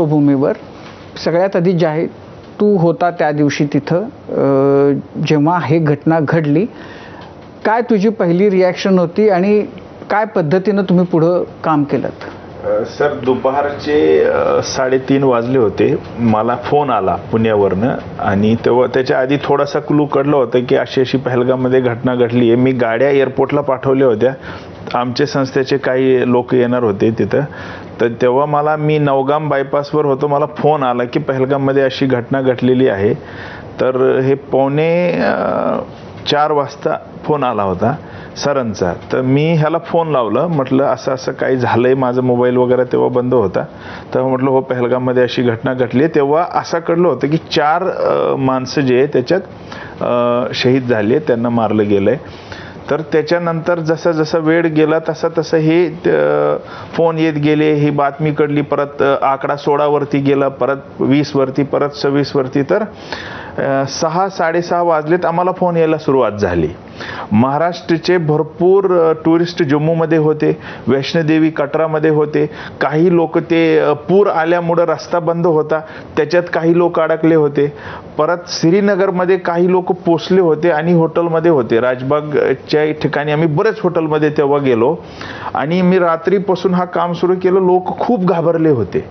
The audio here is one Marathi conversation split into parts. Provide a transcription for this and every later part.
पार्श्वभूमीवर सगळ्यात आधी जाहीर तू होता त्या दिवशी तिथं जेव्हा हे घटना घडली काय तुझी पहिली रिॲक्शन होती आणि काय पद्धतीनं तुम्ही पुढं काम केलं? सर दुपारचे साडेतीन वाजले होते. मला फोन आला पुण्यावरनं आणि तेव्हा त्याच्या आधी थोडासा क्लू कळलं होतं की अशी अशी पहलगाममध्ये घटना घडली आहे मी गाड्या एअरपोर्टला पाठवल्या होत्या. आमचे संस्थेचे काही लोक येणार होते तिथं. तर तेव्हा मला मी नवगाम बायपासवर होतो मला फोन आला की पहलगाममध्ये अशी घटना घडलेली आहे. तर हे पावणे चार वाजता फोन आला होता सरांचा. तर मी ह्याला फोन लावलं म्हटलं असं असं काही झालं आहे माझा मोबाईल वगैरे तेव्हा बंद होता. तेव्हा म्हटलं हो पहलगाममध्ये अशी घटना घडली आहे. तेव्हा असं कळलं होतं की चार माणसं जे आहे त्याच्यात शहीद झाले त्यांना मारलं गेलं आहे तर त्याच्यानंतर जसा जसा वेळ गेला तसा तसं हे फोन येत गेले ही बातमी कळली परत आकडा सोळावरती गेला परत वीसवरती परत सव्वीसवरती. तर सहा साडेसहा वाजलेत आम्हाला फोन यायला सुरुवात झाली. महाराष्ट्रचे भरपूर टुरिस्ट जम्मूमध्ये होते वैष्णोदेवी कटरामध्ये होते. काही लोक ते पूर आल्यामुळं रस्ता बंद होता त्याच्यात काही लोक अडकले होते. परत श्रीनगरमध्ये काही लोक पोचले होते आणि हॉटेलमध्ये होते. राजबागच्या ठिकाणी आम्ही बरेच हॉटेलमध्ये तेव्हा गेलो. आणि मी रात्रीपासून हा काम सुरू केलं. लोक खूप घाबरले होते.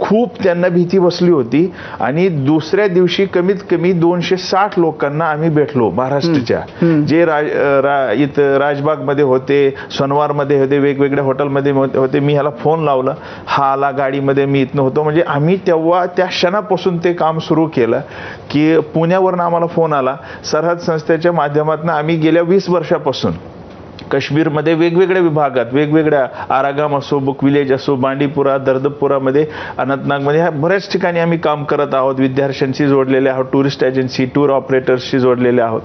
खूप त्यांना भीती बसली होती आणि दुसऱ्या दिवशी कमीत कमी दोनशे साठ लोकांना आम्ही भेटलो महाराष्ट्राच्या. जे राज रा, इथं राजबागमध्ये होते सोनवारमध्ये होते वेगवेगळ्या हॉटेलमध्ये होते होते. मी ह्याला फोन लावला. हा आला गाडीमध्ये मी इथनं होतो. म्हणजे आम्ही तेव्हा त्या क्षणापासून ते काम सुरू केलं की पुण्यावरून आम्हाला फोन आला. सरहद संस्थेच्या माध्यमातून आम्ही गेल्या वीस वर्षापासून काश्मीरमध्ये वेगवेगळ्या विभागात वेगवेगळ्या आरागाम असो बुक विलेज असो बांडीपुरा दर्दपुरामध्ये अनंतनागमध्ये ह्या बऱ्याच ठिकाणी आम्ही काम करत आहोत. विद्यार्थ्यांशी जोडलेले आहोत टुरिस्ट एजन्सी टूर ऑपरेटर्सशी जोडलेले आहोत.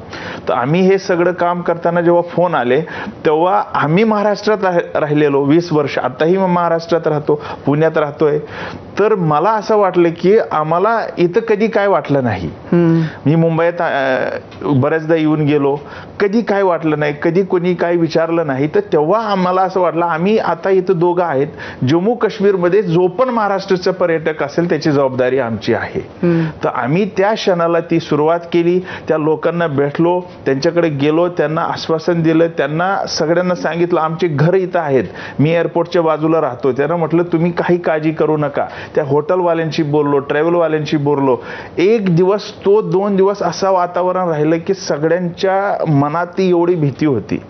तर आम्ही हे सगळं काम करताना जेव्हा फोन आले तेव्हा आम्ही महाराष्ट्रात राह- राहिलेलो वीस वर्ष. आताही मी महाराष्ट्रात राहतो पुण्यात राहतोय. तर मला असं वाटलं की आम्हाला इथं कधी काय वाटलं नाही. मी मुंबईत बऱ्याचदा येऊन गेलो. कधी काय वाटलं नाही? कधी कोणी काय विचारलं नाही तर तेव्हा आम्हाला असं वाटलं आम्ही आता इथं दोघं आहेत. जम्मू काश्मीरमध्ये जो पण महाराष्ट्राचा पर्यटक असेल त्याची जबाबदारी आमची आहे. तर आम्ही त्या क्षणाला ती सुरुवात केली. त्या लोकांना भेटलो त्यांच्याकडे गेलो त्यांना आश्वासन दिलं त्यांना सगळ्यांना सांगितलं आमचे घर इथं आहेत. मी एअरपोर्टच्या बाजूला राहतो त्यांना म्हटलं तुम्ही काही काळजी करू नका. त्या हॉटेलवाल्यांशी बोललो ट्रॅव्हलवाल्यांशी बोललो. एक दिवस तो दोन दिवस असा वातावरण राहिलं की सगळ्यांच्या मनात ती एवढी भीती होती.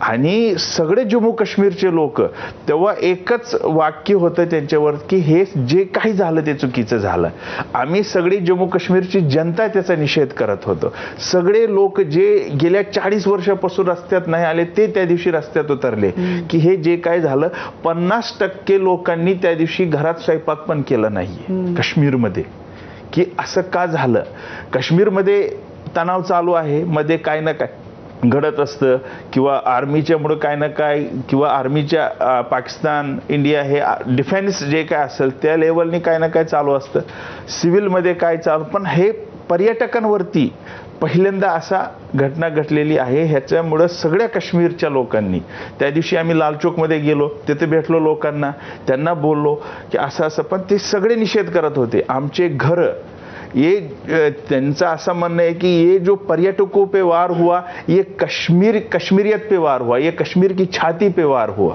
आणि सगळे जम्मू काश्मीरचे लोक तेव्हा एकच वाक्य होतं त्यांच्यावर की हे जे काही झालं ते चुकीचं झालं. आम्ही सगळी जम्मू काश्मीरची जनता त्याचा निषेध करत होतो. सगळे लोक जे गेल्या चाळीस वर्षापासून रस्त्यात नाही आले ते त्या दिवशी रस्त्यात उतरले की हे जे काय झालं पन्नास टक्के लोकांनी त्या दिवशी घरात स्वयंपाक पण केलं नाहीये काश्मीरमध्ये. की असं का झालं? काश्मीरमध्ये तणाव चालू आहे मध्ये काय ना काय. घडत असतं किंवा आर्मीच्यामुळं काय ना काय किंवा आर्मीच्या पाकिस्तान इंडिया हे डिफेन्स जे काय असेल त्या लेवलनी काय ना काय चालू असतं. सिव्हिलमध्ये काय चालू पण हे पर्यटकांवरती पहिल्यांदा असा घटना घडलेली आहे. ह्याच्यामुळं सगळ्या काश्मीरच्या लोकांनी त्या दिवशी आम्ही लाल चौकमध्ये गेलो तिथे भेटलो लोकांना त्यांना बोललो की असं असं पण ते सगळे निषेध करत होते. आमचे घरं ये त्यांचं असं म्हणणं है कि ये जो पर्यटकों पे वार हुआ ये कश्मीर कश्मीरियत पे वार हुआ ये कश्मीर की छाती पे वार हुआ।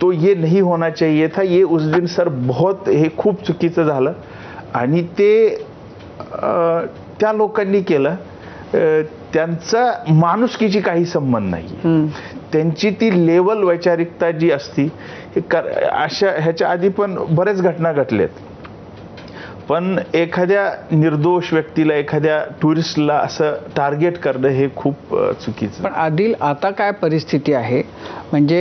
तो ये नहीं होना चाहिए था ये उस दिन सर बहुत हे खूप चुकीचं झालं। आणि ते त्या लोकांनी केलं त्यांचा माणुसकीची काही संबंध नाही. त्यांची ती लेवल वैचारिकता जी असती हे अशा ह्याच्या आधी पण बऱ्याच घटना घडल्यात पण एखाद्या निर्दोष व्यक्तीला एखाद्या टुरिस्टला असं टार्गेट करणं हे खूप चुकीचं. पण आदिल आता काय परिस्थिती आहे? म्हणजे